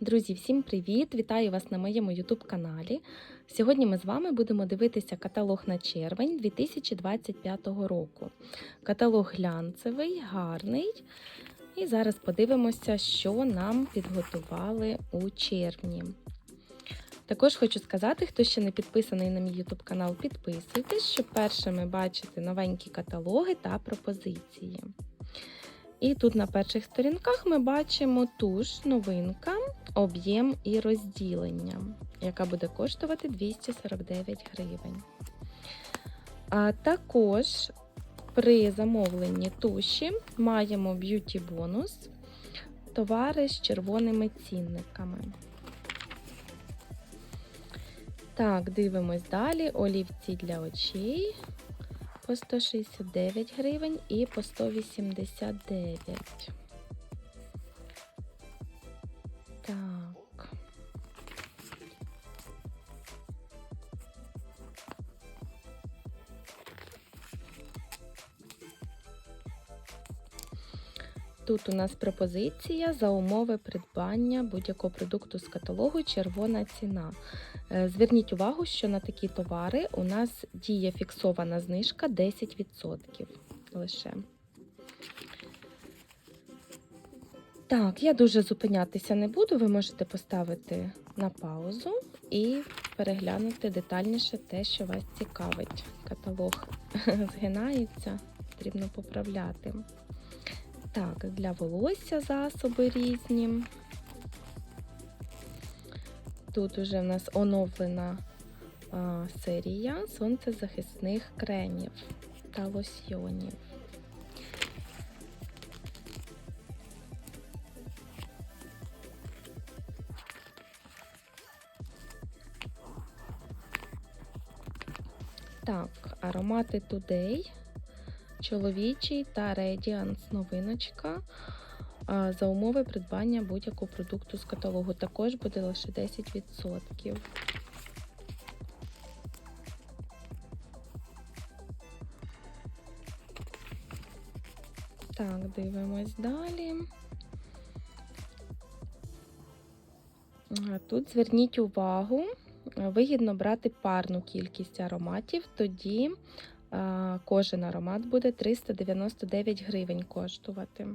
Друзі, всім привіт! Вітаю вас на моєму YouTube каналі. Сьогодні ми з вами будемо дивитися каталог на червень 2025 року. Каталог глянцевий, гарний. І зараз подивимося, що нам підготували у червні. Також хочу сказати, хто ще не підписаний на мій YouTube канал, підписуйтесь, щоб першими бачити новенькі каталоги та пропозиції. І тут на перших сторінках ми бачимо туш, новинка, об'єм і розділення, яка буде коштувати 249 гривень. А також при замовленні туші маємо б'юті бонус, товари з червоними цінниками. Так, дивимось далі. Олівці для очей по 169 гривень і по 189. Так. Тут у нас пропозиція за умови придбання будь-якого продукту з каталогу червона ціна. Е, Зверніть увагу, що на такі товари у нас діє фіксована знижка 10% лише. Так, я дуже зупинятися не буду. Ви можете поставити на паузу і переглянути детальніше те, що вас цікавить. Каталог згинається, потрібно поправляти. Так, для волосся засоби різні. Тут уже в нас оновлена а, серія сонцезахисних кремів та лосьйонів. Так, аромати Today, чоловічий та Radiance новиночка. За умови придбання будь-якого продукту з каталогу також буде лише 10%. Так, дивимось далі. Тут зверніть увагу, вигідно брати парну кількість ароматів, тоді кожен аромат буде 399 гривень коштувати.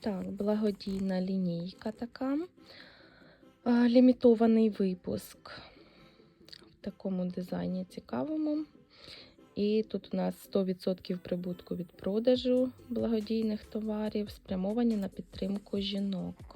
Так, благодійна лінійка така. Лімітований випуск в такому дизайні цікавому. І тут у нас 100% прибутку від продажу благодійних товарів, спрямовані на підтримку жінок.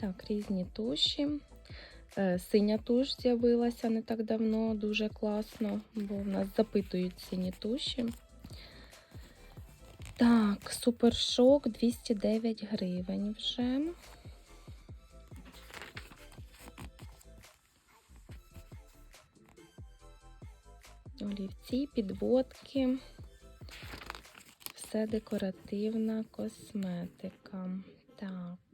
Так, різні туші. Е, Синя туш з'явилася не так давно, дуже класно, бо в нас запитують сині туші. Так, супершок 209 гривень вже. Олівці, підводки. Все декоративна косметика. Так.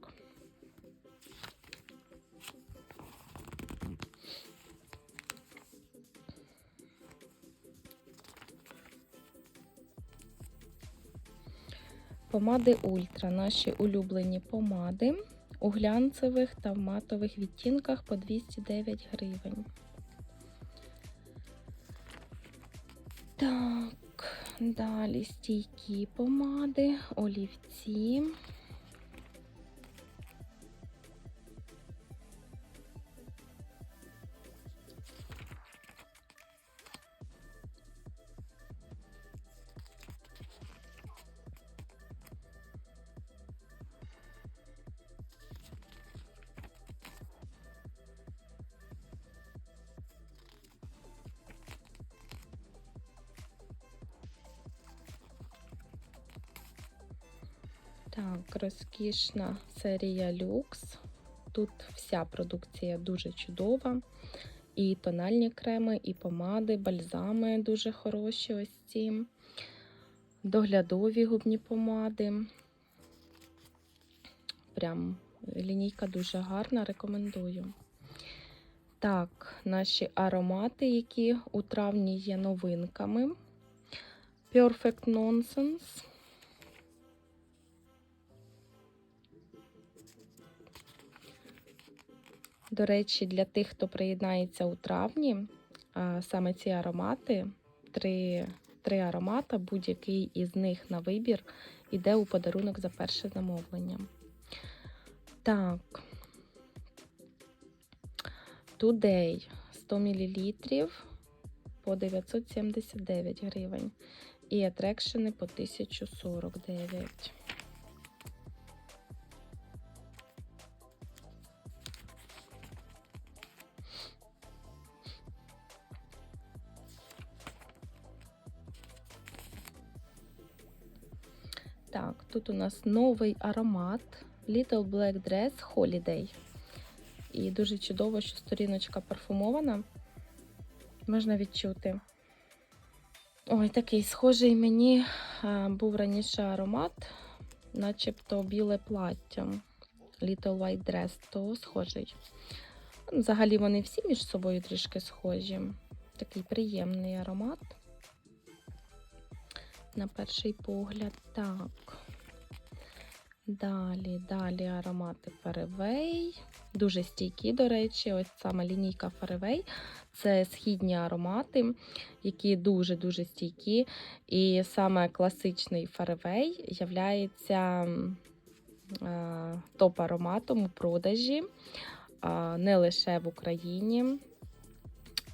Помади Ультра, наші улюблені помади у глянцевих та матових відтінках по 209 гривень. Так, далі стійкі помади, олівці. Так, розкішна серія люкс. Тут вся продукція дуже чудова. І тональні креми, і помади, бальзами дуже хороші ось ці. Доглядові губні помади. Прям лінійка дуже гарна, рекомендую. Так, наші аромати, які у травні є новинками. Perfect Nonsense. До речі, для тих, хто приєднається у травні, саме ці аромати, три, три аромата, будь-який із них на вибір іде у подарунок за перше замовлення. Так. Today 100 мл по 979 гривень. І атрекшени по 1049. Тут у нас новий аромат Little Black Dress Holiday. І дуже чудово, що сторіночка парфумована. Можна відчути. Ой, такий схожий мені був раніше аромат, начебто біле плаття. Little White Dress, то схожий. Взагалі вони всі між собою трішки схожі. Такий приємний аромат. На перший погляд. Так. Далі, далі аромати Фаревей. Дуже стійкі, до речі, ось саме лінійка Фаревей. Це східні аромати, які дуже-дуже стійкі. І саме класичний Фаревей являється е, топ-ароматом у продажі не лише в Україні,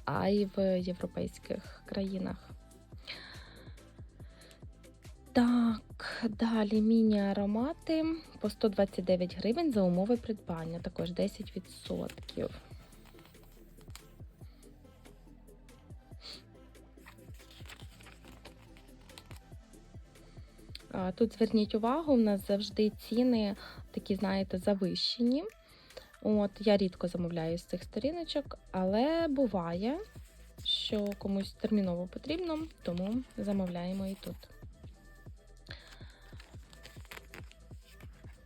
а й в європейських країнах. Так, далі міні-аромати по 129 гривень за умови придбання, також 10%. Тут зверніть увагу, у нас завжди ціни такі, знаєте, завищені. От, я рідко замовляю з цих сторіночок, але буває, що комусь терміново потрібно, тому замовляємо і тут.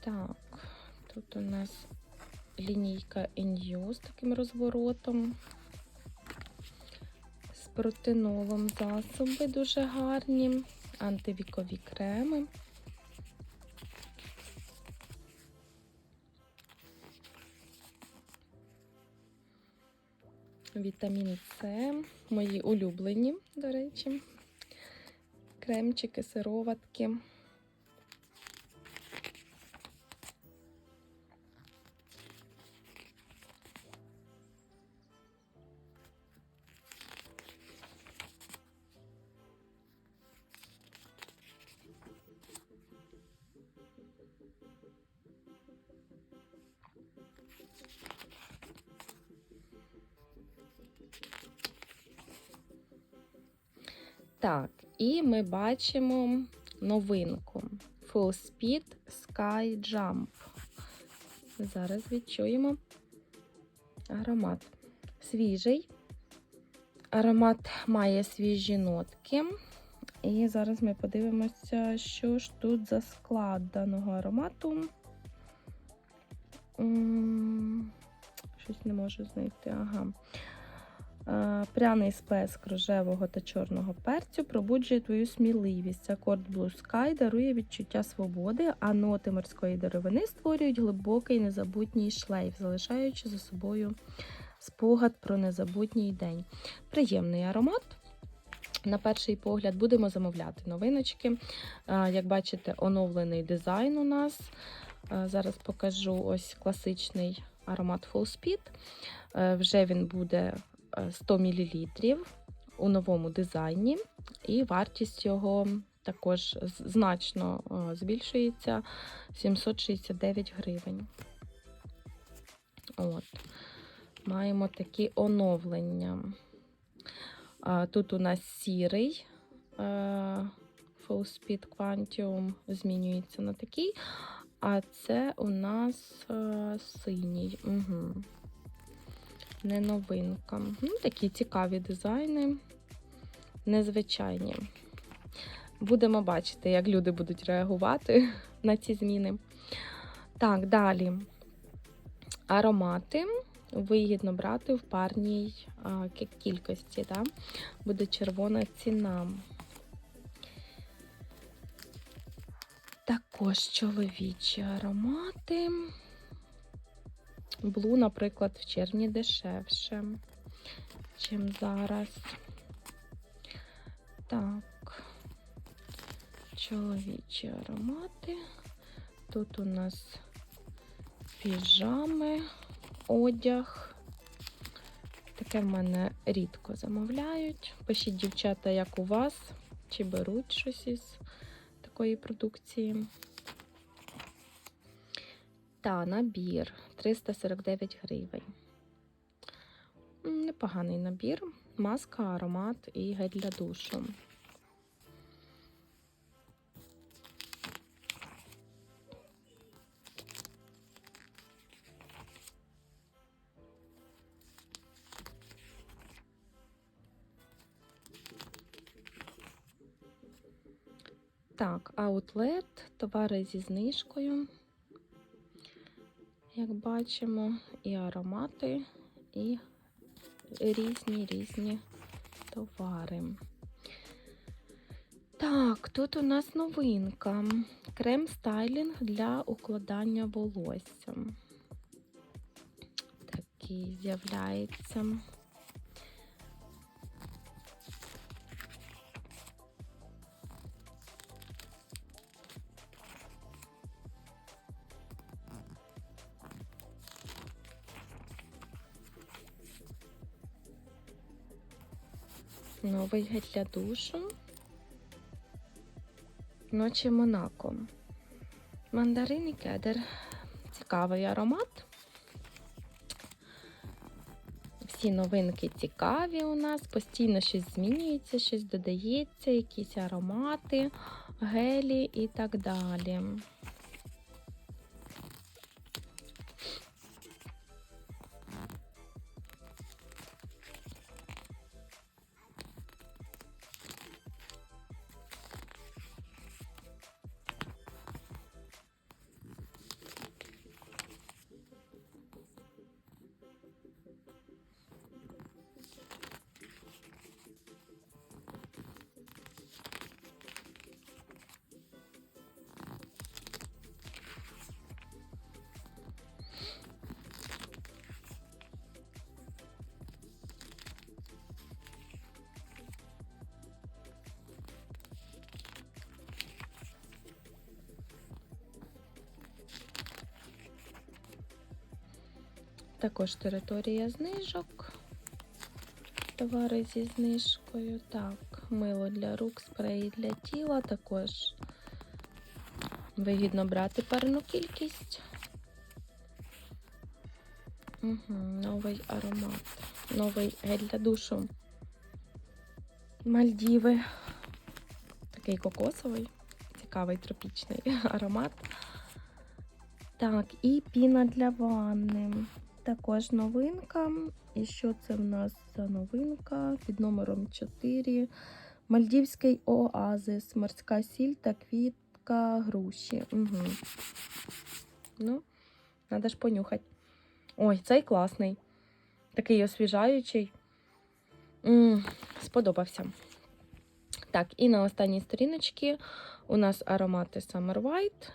Так, тут у нас лінійка Inyu з таким розворотом. З протинолом засоби дуже гарні, антивікові креми. Вітамін С, мої улюблені, до речі, кремчики, сироватки. Так, і ми бачимо новинку Full Speed Sky Jump. Зараз відчуємо аромат. Свіжий. Аромат має свіжі нотки. І зараз ми подивимося, що ж тут за склад даного аромату. Щось не можу знайти. Ага. Е, Пряний сплеск рожевого та чорного перцю пробуджує твою сміливість. Акорд Blue Sky дарує відчуття свободи, а ноти морської деревини створюють глибокий незабутній шлейф, залишаючи за собою спогад про незабутній день. Приємний аромат. На перший погляд будемо замовляти новиночки. Е, Як бачите, оновлений дизайн у нас. Е, Зараз покажу ось класичний аромат Full Speed. Вже він буде 100 мл у новому дизайні, і вартість його також значно е, збільшується 769 гривень. От. Маємо такі оновлення. Тут у нас сірий е, Full Speed Quantum змінюється на такий. А це у нас е, синій. Угу. Не новинка. Ну, такі цікаві дизайни, незвичайні. Будемо бачити, як люди будуть реагувати на ці зміни. Так, далі. Аромати вигідно брати в парній а, кількості. Да? Буде червона ціна. Також чоловічі аромати. Блу, наприклад, в червні дешевше, чим зараз. Так, чоловічі аромати. Тут у нас піжами, одяг. Таке в мене рідко замовляють. Пишіть, дівчата, як у вас, чи беруть щось із такої продукції. Та, набір 349 гривень. Непоганий набір. Маска, аромат і гель для душу. Так, аутлет, товари зі знижкою. Як бачимо, і аромати, і різні різні товари. Так, тут у нас новинка. Крем стайлінг для укладання волосся. Такий з'являється. Новий гель для душу. Ночі Монако. Мандарин і кедр. Цікавий аромат. Всі новинки цікаві у нас. Постійно щось змінюється, щось додається, якісь аромати, гелі і так далі. Також територія знижок. Товари зі знижкою. Так, мило для рук, спреї для тіла. Також вигідно брати парну кількість. Угу, новий аромат. Новий гель для душу. Мальдіви. Такий кокосовий, цікавий тропічний аромат. Так, і піна для ванни. Також новинка. І що це в нас за новинка? Під номером 4. Мальдівський оазис, морська сіль та квітка груші. Угу. Ну, треба ж понюхати. Ой, цей класний. Такий освіжаючий. м сподобався. Так, і на останній сторіночці у нас аромати Summer White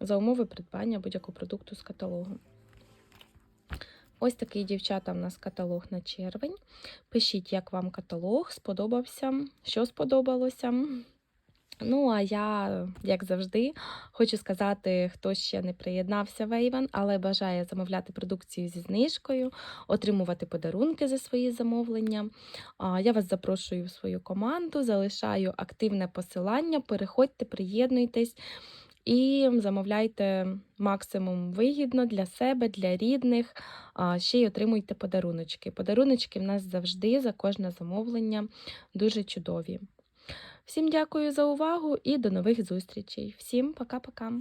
за умови придбання будь-якого продукту з каталогу. Ось такий, дівчата, в нас каталог на червень. Пишіть, як вам каталог, сподобався, що сподобалося. Ну, а я, як завжди, хочу сказати, хто ще не приєднався в Avon, але бажає замовляти продукцію зі знижкою, отримувати подарунки за свої замовлення. Я вас запрошую в свою команду, залишаю активне посилання. Переходьте, приєднуйтесь і замовляйте максимум вигідно для себе, для рідних. Ще й отримуйте подаруночки. Подаруночки в нас завжди за кожне замовлення дуже чудові. Всім дякую за увагу і до нових зустрічей. Всім пока-пока!